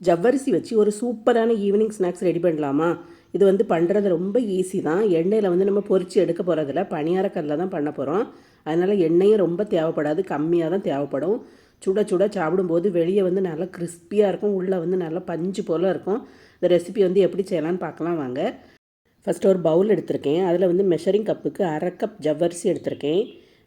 ஜவ்வரிசி வச்சு ஒரு சூப்பரான ஈவினிங் ஸ்நாக்ஸ் ரெடி பண்ணலாமா? இது வந்து பண்ணுறது ரொம்ப ஈஸி தான். எண்ணெயில் வந்து நம்ம பொறிச்சு எடுக்க போகிறதில்ல பணியாரக்கல்ல தான் பண்ண போகிறோம் அதனால் எண்ணெயும் ரொம்ப தேவைப்படாது. கம்மியாக தான் தேவைப்படும். சுட சுட சாப்பிடும்போது வெளியே வந்து நல்லா கிறிஸ்பியாக இருக்கும். உள்ளே வந்து நல்லா பஞ்சு போல் இருக்கும். இந்த ரெசிபி வந்து எப்படி செய்யலாம்னு பார்க்கலாம் வாங்க. ஃபஸ்ட்டு ஒரு பவுல் எடுத்திருக்கேன். அதில் வந்து மெஷரிங் கப்புக்கு அரை கப் ஜவ்வரிசி எடுத்திருக்கேன்.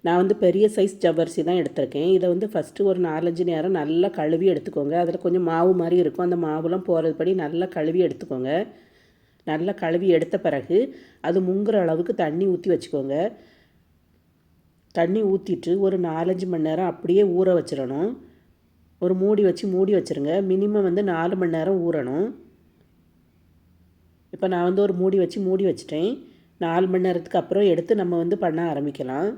நான் வந்து பெரிய சைஸ் ஜவ்வரிசி தான் எடுத்திருக்கேன். இதை வந்து ஃபஸ்ட்டு ஒரு நாலஞ்சு நேரம் நல்லா கழுவி எடுத்துக்கோங்க. அதில் கொஞ்சம் மாவு மாதிரி இருக்கும். அந்த மாவுலாம் போகிறது படி நல்லா கழுவி எடுத்துக்கோங்க. நல்லா கழுவி எடுத்த பிறகு அது முங்குற அளவுக்கு தண்ணி ஊற்றி வச்சுக்கோங்க. தண்ணி ஊற்றிட்டு ஒரு நாலஞ்சு மணி நேரம் அப்படியே ஊற வச்சிடணும். ஒரு மூடி வச்சு மூடி வச்சுருங்க. மினிமம் வந்து நாலு மணி நேரம் ஊறணும். இப்போ நான் வந்து ஒரு மூடி வச்சு மூடி வச்சிட்டேன். நாலு மணி நேரத்துக்கு அப்புறம் எடுத்து நம்ம வந்து பண்ண ஆரம்பிக்கலாம்.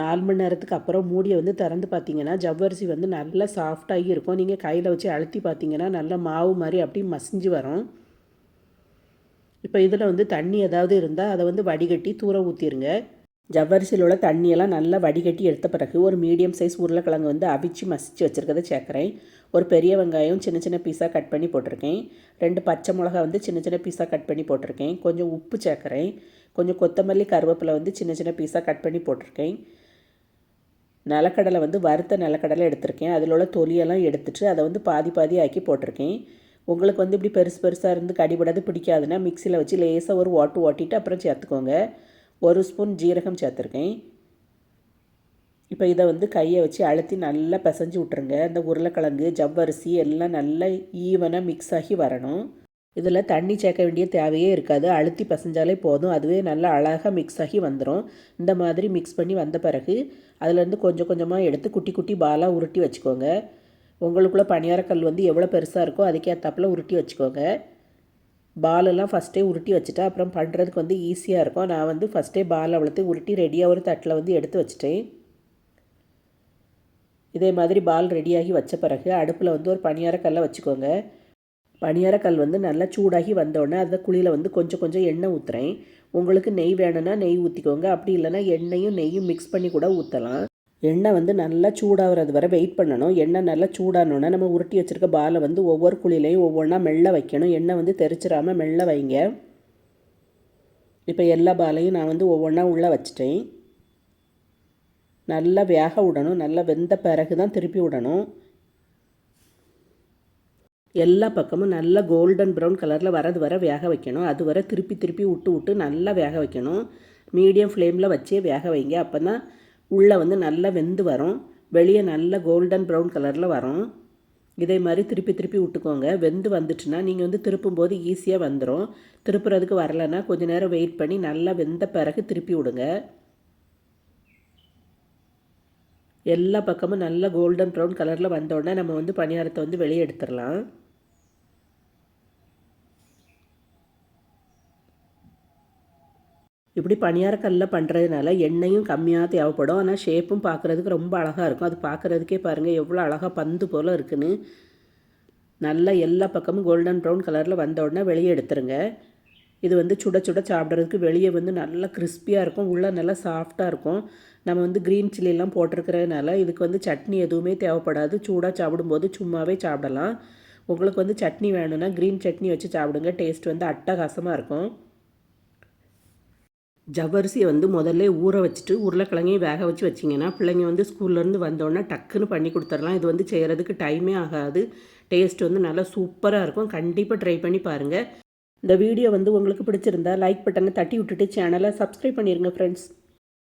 நாலு மணி நேரத்துக்கு அப்புறம் மூடியை வந்து திறந்து பார்த்தீங்கன்னா ஜவ்வரிசி வந்து நல்லா சாஃப்டாகி இருக்கும். நீங்கள் கையில் வச்சு அழுத்தி பார்த்தீங்கன்னா நல்லா மாவு மாதிரி அப்படியே மசிஞ்சு வரும். இப்போ இதில் வந்து தண்ணி ஏதாவது இருந்தால் அதை வந்து வடிகட்டி தூர ஊற்றிடுங்க ஜவ்வரிசியில் உள்ள தண்ணியெல்லாம் நல்லா வடிகட்டி எடுத்த பிறகு ஒரு மீடியம் சைஸ் உருளைக்கிழங்கு வந்து அவிச்சு மசிச்சு வச்சுருக்கதை சேர்க்குறேன். ஒரு பெரிய வெங்காயம் சின்ன சின்ன பீஸாக கட் பண்ணி போட்டிருக்கேன். ரெண்டு பச்சை மிளகா வந்து சின்ன சின்ன பீஸாக கட் பண்ணி போட்டிருக்கேன். கொஞ்சம் உப்பு சேர்க்குறேன். கொஞ்சம் கொத்தமல்லி கருவேப்பிலை வந்து சின்ன சின்ன பீஸாக கட் பண்ணி போட்டிருக்கேன். நிலக்கடலை வந்து வறுத்த நிலக்கடலை எடுத்திருக்கேன். அதில் உள்ள தொலியெல்லாம் எடுத்துட்டு அதை வந்து பாதி பாதி ஆக்கி போட்டிருக்கேன். உங்களுக்கு வந்து இப்படி பெருசு பெருசாக இருந்து கடிபடாது பிடிக்காதுன்னா மிக்சியில் வச்சு லேசாக ஒரு ஓட்டு ஓட்டிட்டு அப்புறம் சேர்த்துக்கோங்க. ஒரு ஸ்பூன் ஜீரகம் சேர்த்துருக்கேன். இப்போ இதை வந்து கையை வச்சு அழுத்தி நல்லா பிசைஞ்சு விட்ருங்க இந்த உருளைக்கிழங்கு ஜவ்வரிசி எல்லாம் நல்லா ஈவனாக மிக்ஸ் ஆகி வரணும். இதில் தண்ணி சேர்க்க வேண்டிய தேவையே இருக்காது. அழுத்தி பசைஞ்சாலே போதும். அதுவே நல்லா அழகாக மிக்ஸ் ஆகி வந்துடும் இந்த மாதிரி மிக்ஸ் பண்ணி வந்த பிறகு அதுலேருந்து கொஞ்சம் கொஞ்சமாக எடுத்து குட்டி குட்டி பாலாக உருட்டி வச்சுக்கோங்க. உங்களுக்குள்ளே பணியாரக்கல் வந்து எவ்வளோ பெருசாக இருக்கோ அதுக்கேற்றாப்புல உருட்டி வச்சுக்கோங்க. பாலெல்லாம் ஃபஸ்ட்டே உருட்டி வச்சுட்டா அப்புறம் பண்ணுறதுக்கு வந்து ஈஸியாக இருக்கும். நான் வந்து ஃபஸ்ட்டே பால் அவ்வளோத்தையும் உருட்டி ரெடியாக ஒரு தட்டில் வந்து எடுத்து வச்சுட்டேன். இதே மாதிரி பால் ரெடியாகி வச்ச பிறகு அடுப்பில் வந்து ஒரு பணியாரக்கல்லை வச்சுக்கோங்க. பணியாரக்கல் வந்து நல்லா சூடாகி வந்தோடனே அதை குழியில் வந்து கொஞ்சம் கொஞ்சம் எண்ணெய் ஊற்றுறேன் உங்களுக்கு நெய் வேணும்னா நெய் ஊற்றிக்கோங்க அப்படி இல்லைன்னா எண்ணெயும் நெய்யும் மிக்ஸ் பண்ணி கூட ஊற்றலாம் எண்ணெய் வந்து நல்லா சூடாகிறது வரை வெயிட் பண்ணணும். எண்ணெய் நல்லா சூடானோன்னா நம்ம உருட்டி வச்சுருக்க பாலை வந்து ஒவ்வொரு குழிலையும் ஒவ்வொன்றா மெல்ல வைக்கணும். எண்ணெய் வந்து தெரிச்சிடாமல் மெல்ல வைங்க. இப்போ எல்லா பாலையும் நான் வந்து ஒவ்வொன்றா உள்ளே வச்சிட்டேன். நல்லா வேக விடணும். நல்லா வெந்த பிறகு தான் திருப்பி விடணும். எல்லா பக்கமும் நல்லா கோல்டன் ப்ரௌன் கலரில் வரது வர வேக வைக்கணும். அது வர திருப்பி திருப்பி விட்டு விட்டு நல்லா வேக வைக்கணும். மீடியம் ஃப்ளேமில் வச்சே வேக வைங்க. அப்போ தான் உள்ளே வந்து நல்லா வெந்து வரும். வெளியே நல்லா கோல்டன் ப்ரௌன் கலரில் வரும். இதே மாதிரி திருப்பி திருப்பி விட்டுக்கோங்க வெந்து வந்துட்டுனா நீங்கள் வந்து திருப்பும்போது ஈஸியாக வந்துடும் திருப்புறதுக்கு வரலைன்னா கொஞ்சம் நேரம் வெயிட் பண்ணி நல்லா வெந்த பிறகு திருப்பி விடுங்க. எல்லா பக்கமும் நல்ல கோல்டன் ப்ரௌன் கலரில் வந்தோடனே நம்ம வந்து பணியாரத்தை வந்து வெளியே எடுத்துடலாம். இப்படி பணியாரக்கல்லில் பண்ணுறதுனால எண்ணெயும் கம்மியாக தேவைப்படும். ஆனால் ஷேப்பும் பார்க்குறதுக்கு ரொம்ப அழகாக இருக்கும். அது பார்க்குறதுக்கே பாருங்கள் எவ்வளோ அழகாக பந்து போல் இருக்குன்னு. நல்லா எல்லா பக்கமும் கோல்டன் ப்ரௌன் கலரில் வந்த உடனே வெளியே எடுத்துருங்க. இது வந்து சுட சுட சாப்பிட்றதுக்கு வெளியே வந்து நல்லா கிறிஸ்பியாக இருக்கும். உள்ளே நல்லா சாஃப்டாக இருக்கும். நம்ம வந்து க்ரீன் சில்லிலாம் போட்டிருக்கிறதுனால இதுக்கு வந்து சட்னி எதுவுமே தேவைப்படாது. சூடாக சாப்பிடும்போது சும்மாவே சாப்பிடலாம். உங்களுக்கு வந்து சட்னி வேணும்னா க்ரீன் சட்னி வச்சு சாப்பிடுங்க. டேஸ்ட் வந்து அட்டகாசமாக இருக்கும். ஜவ்வரிசியை வந்து முதல்ல ஊற வச்சுட்டு உருளைக்கிழங்கையும் வேக வச்சு வச்சிங்கன்னா பிள்ளைங்க வந்து ஸ்கூல்லேருந்து வந்தோடனே டக்குன்னு பண்ணி கொடுத்துடலாம். இது வந்து செய்கிறதுக்கு டைமே ஆகாது. டேஸ்ட் வந்து நல்லா சூப்பராக இருக்கும். கண்டிப்பாக ட்ரை பண்ணி பாருங்கள் இந்த வீடியோ வந்து உங்களுக்கு பிடிச்சிருந்தா லைக் பட்டனை தட்டி விட்டுட்டு சேனலை சப்ஸ்கிரைப் பண்ணிடுங்க ஃப்ரெண்ட்ஸ்